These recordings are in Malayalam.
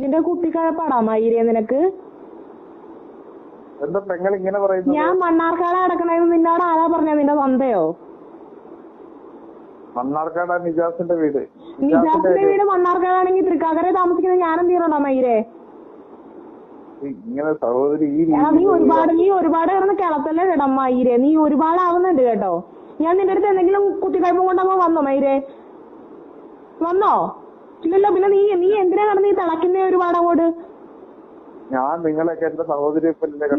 നിന്റെ കുട്ടിക്കഴപ്പാടാ മയിരേ നിനക്ക്? എന്താ പെങ്ങൾ ഇങ്ങനെ പറയുന്നത്? ഞാൻ മണ്ണാർക്കാട് അടക്കണേന്ന് നിന്നോട് ആരാ പറഞ്ഞ? നിന്റെ സ്വന്തയോ മണ്ണാർക്കാട് നിജാസിന്റെ വീട്. നിജാസിന്റെ വീട് മണ്ണാർക്കാടാണെങ്കിൽ തൃക്കാക്കര താമസിക്കുന്ന ഞാനും തീരണോ മയിരേ ഇങ്ങനെ സഹോദരി ഈ നീ ഒരുപാട് നീ ഒരുപാട് കിടന്ന് കിളത്തല്ലേ ഇടാ മയിരേ നീ ഒരുപാട് ആവുന്നുണ്ട് കേട്ടോ. ഞാൻ നിന്റെ അടുത്ത് എന്തെങ്കിലും കുത്തിക്കഴിപ്പും കൊണ്ടങ്ങ് വന്നോ മയിരേ വന്നോ? ഇല്ലല്ലോ പിന്നെ നീ നീ എന്തിനാ നടന്ന് ഈ തിളക്കുന്ന ഒരുപാട് അങ്ങോട്ട്? ഞാൻ നിങ്ങളൊക്കെ എന്റെ സഹോദരി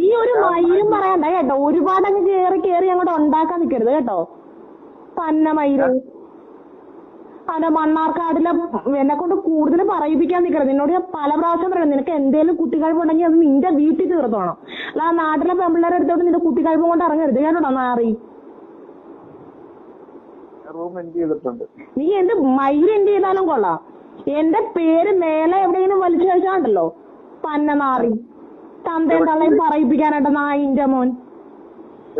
നീ ഒരു മയിലും പറയണ്ട കേട്ടോ. ഒരുപാട് അങ്ങ് കേറി കേറി അങ്ങോട്ട് ഉണ്ടാക്കാൻ നിക്കരുത് കേട്ടോ. തന്നെ മയിൽ. അതെ മണ്ണാർക്കാടിലെ എന്നെ കൊണ്ട് കൂടുതൽ പറയിപ്പിക്കാൻ നിൽക്കരുത് നിന്നോട് ഞാൻ പല പ്രാവശ്യം പറയുന്നത് നിനക്ക് എന്തേലും കുട്ടിക്കഴിപ്പുണ്ടെങ്കിൽ അത് നിന്റെ വീട്ടിൽ തീർത്തോണം. അല്ല ആ നാട്ടിലെ പെമ്പിള്ളേരെ അടുത്തോട്ട് നിന്റെ കുട്ടിക്കഴിപ്പും കൊണ്ട് ഇറങ്ങരുത് കേട്ടോ നാറി. റൂം എൻഡ് ചെയ്തിട്ടുണ്ട്? നീ എന്ത് മയിൽ എന്ത് ചെയ്താലും കൊള്ളാം. എന്റെ പേര് മേലെ എവിടെയെങ്കിലും വലിച്ചു കഴിച്ചാണ്ടല്ലോ പന്ന നാറി തന്തയും തള്ളയും പറയിപ്പിക്കാനായിട്ട് നായിന്റെ മോൻ.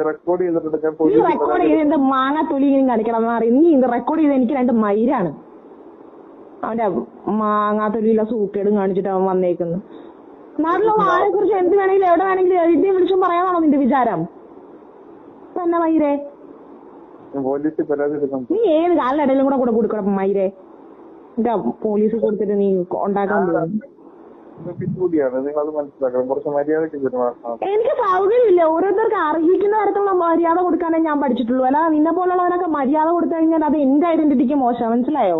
റെക്കോർഡ് ചെയ്തിട്ടുണ്ട്. നീ റെക്കോർഡ് ചെയ്ത് എന്റെ മാങ്ങ തൊലി ഇങ്ങനെ കാണിക്കണം നാറി നീ ഇത് റെക്കോർഡ് ചെയ്ത് എനിക്ക് രണ്ട് മയിലാണ്. അവന്റെ മാങ്ങാ തൊലിയിലെ സൂക്കേടും കാണിച്ചിട്ട് അവൻ വന്നേക്കുന്നു. നാട്ടിലുള്ള ആളെ കുറിച്ച് എന്ത് വേണമെങ്കിലും എവിടെ വേണമെങ്കിലും എഴുതി വിളിച്ചും പറയാനാണോ നിന്റെ വിചാരം? തന്നെ മയിരേ നീ ഏത് കാലിനിടയിലും കൂടെ കൂടെ കൊടുക്കണം മയിരേ പോലീസ് കൊടുത്തിട്ട് നീ ഉണ്ടാക്കാൻ പോകുന്നു നിങ്ങൾ അത് മനസ്സിലാക്കണം. കുറച്ച് മര്യാദയ്ക്ക് പെരുമാറണം എനിക്ക് സൗകര്യമില്ല. ഓരോരുത്തർക്ക് അർഹിക്കുന്ന തരത്തിലുള്ള മര്യാദ കൊടുക്കാനേ ഞാൻ പഠിച്ചിട്ടുള്ളൂ. അല്ല നിന്നെ പോലുള്ളവരൊക്കെ മര്യാദ കൊടുത്തു കഴിഞ്ഞാൽ അത് എന്റെ ഐഡന്റിറ്റിക്ക് മോശം. മനസ്സിലായോ?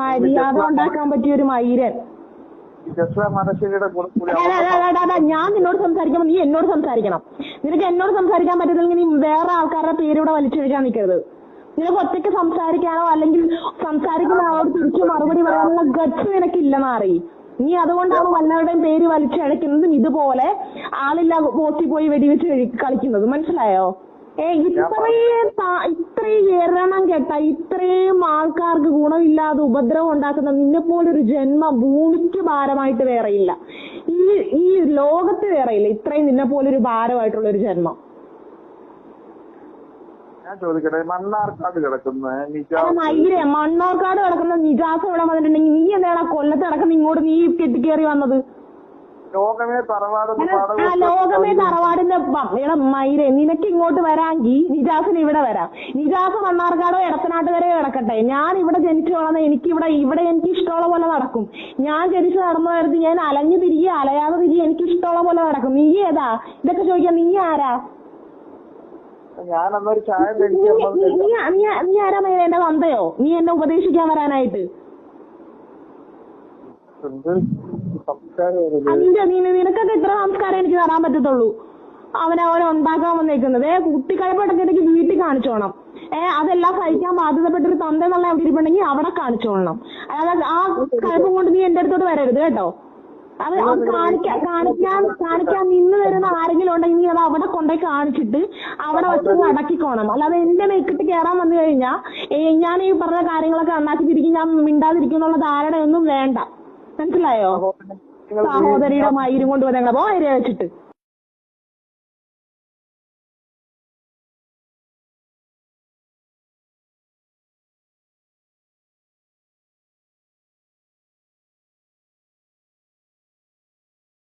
മര്യാദ ഉണ്ടാക്കാൻ പറ്റിയ ഒരു മൈരൻ ഞാൻ നിന്നോട് സംസാരിക്കുമ്പോ നീ എന്നോട് സംസാരിക്കണം. നിനക്ക് എന്നോട് സംസാരിക്കാൻ പറ്റത്തില്ലെങ്കിൽ നീ വേറെ ആൾക്കാരുടെ പേര് ഇവിടെ വലിച്ചെഴുതാൻ നിൽക്കരുത് നിനക്ക് ഒറ്റയ്ക്ക് സംസാരിക്കാനോ അല്ലെങ്കിൽ സംസാരിക്കുന്ന ആളോട് തിരിച്ചു മറുപടി പറയാനുള്ള ഗട്സ് നിനക്കില്ലെന്ന് മാറി. നീ അതുകൊണ്ടാണ് വല്ലവരുടെയും പേര് വലിച്ചഴക്കുന്നതും ഇതുപോലെ ആളില്ല പോത്തി പോയി വെടിവെച്ച് കളിക്കുന്നതും. മനസ്സിലായോ? ഏ ഇത്രയും ഇത്രയും എരണം കേട്ട ഇത്രയും ആൾക്കാർക്ക് ഗുണമില്ലാതെ ഉപദ്രവം ഉണ്ടാക്കുന്ന നിന്നെ പോലൊരു ജന്മ ഭൂമിക്ക് ഭാരമായിട്ട് വേറെയില്ല. ഈ ഈ ലോകത്ത് വേറെയില്ല. ഇത്രയും നിന്നെ പോലൊരു ഭാരമായിട്ടുള്ള ഒരു ജന്മം. ഞാൻ ചോദിക്കട്ടെ മണ്ണാർക്കാട് കിടക്കുന്ന നിജാ അല്ല മയിലെ മണ്ണോർക്കാട് കിടക്കുന്ന നിജാസ് ഇവിടെ വന്നിട്ടുണ്ടെങ്കിൽ നീ എന്താണ് കൊല്ലത്ത് കിടക്കുന്ന ഇങ്ങോട്ട് നീ കെട്ടിക്കേറി വന്നത്? ലോകമേ തറവാടെന്ന് ലോകമേ തറവാടിന്റെ എടാ മയിലെ നിനക്ക് ഇങ്ങോട്ട് വരാമെങ്കിൽ നിജാസിന് ഇവിടെ വരാം. നിജാസ് മണ്ണാർക്കാടോ എടത്തനാട്ടുകരയോ കിടക്കട്ടെ. ഞാൻ ഇവിടെ ജനിച്ചു വളർന്ന എനിക്ക് ഇവിടെ ഇവിടെ എനിക്ക് ഇഷ്ടമുള്ള പോലെ നടക്കും. ഞാൻ ജനിച്ചു നടന്ന നേരത്ത് ഞാൻ അലഞ്ഞു തിരികെ അലയാതെ തിരികെ എനിക്ക് ഇഷ്ടമുള്ള പോലെ നടക്കും. നീ ഏതാ? ഇതൊക്കെ ചോദിക്കാൻ നീ ആരാ? ഞാൻ അന്നൊരു ചായ നീ ആരാ എന്റെ തന്തയോ? നീ എന്നെ ഉപദേശിക്കാൻ വരാനായിട്ട്. എന്ത് സംസ്കാരം നിന്റെ നീ നിനക്കൊക്കെ ഇത്ര സംസ്കാരം എനിക്ക് തരാൻ പറ്റത്തുള്ളൂ. അവനവനെ ഉണ്ടാക്കാൻ വന്നേക്കുന്നത്. ഏ കുട്ടിക്കഴപ്പട്ടൊക്കെ എനിക്ക് വീട്ടിൽ കാണിച്ചോണം. ഏ അതെല്ലാം സഹിക്കാൻ ബാധ്യതപ്പെട്ടൊരു തന്ത എന്നുള്ള എവിടെ ഇരിപ്പുണ്ടെങ്കിൽ അവിടെ കാണിച്ചോളണം. അതായത് ആ കഴപ്പം കൊണ്ട് നീ എന്റെ അടുത്തോട്ട് വരരുത് കേട്ടോ. അത് കാണിക്കാൻ കാണിക്കാൻ കാണിക്കാൻ നിന്ന് തരുന്ന ഉണ്ടെങ്കിൽ അത് അവിടെ കൊണ്ടുപോയി കാണിച്ചിട്ട് അവിടെ വെച്ച് നടക്കിക്കോണം. അല്ലാതെ എന്റെ മേക്കിട്ട് കയറാൻ വന്നു കഴിഞ്ഞാൽ ഞാൻ ഈ പറഞ്ഞ കാര്യങ്ങളൊക്കെ അണ്ണാക്കി തിരിക്കും ഞാൻ മിണ്ടാതിരിക്കും എന്നുള്ള ധാരണയൊന്നും വേണ്ട. മനസ്സിലായോ? സഹോദരിയുടെ മയിലും കൊണ്ട് വന്നേങ്ങളെ പോ അതിരെ വെച്ചിട്ട്.